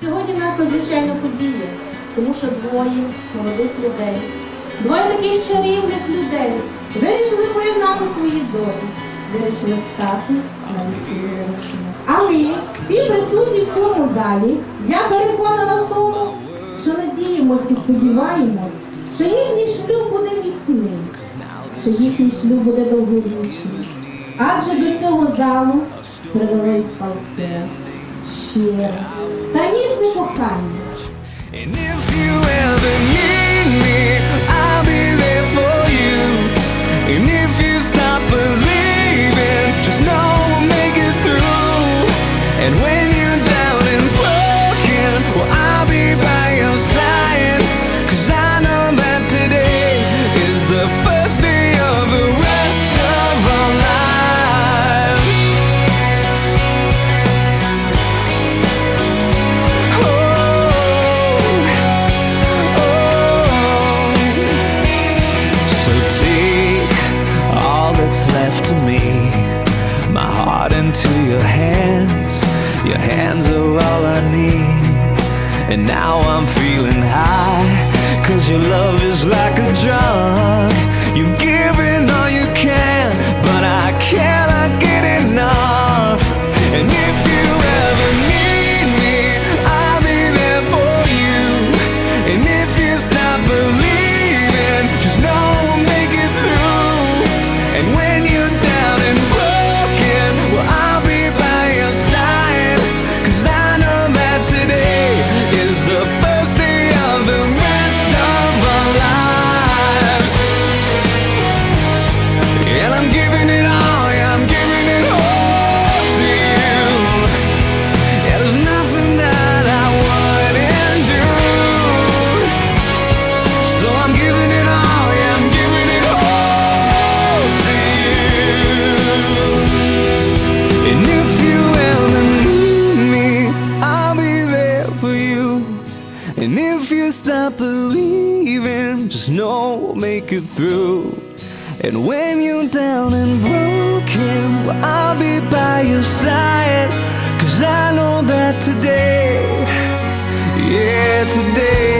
Сьогодні в нас надзвичайна подія, тому що двоє молодих людей, двоє таких чарівних людей вирішили поєднати свої долі, вирішили стати на весіллі. А ми, всі присутні в цьому залі, я переконана в тому, що надіємось і сподіваємось, що їхній шлюб буде міцний, що їхній шлюб буде довговічний. Адже до цього залу привели палке, And if you ever need me And now I'm feeling high, cause your love is like a drug. Believing, just know we'll make it through. And when you're down and broken, well, I'll be by your side. Cause I know that today, yeah, today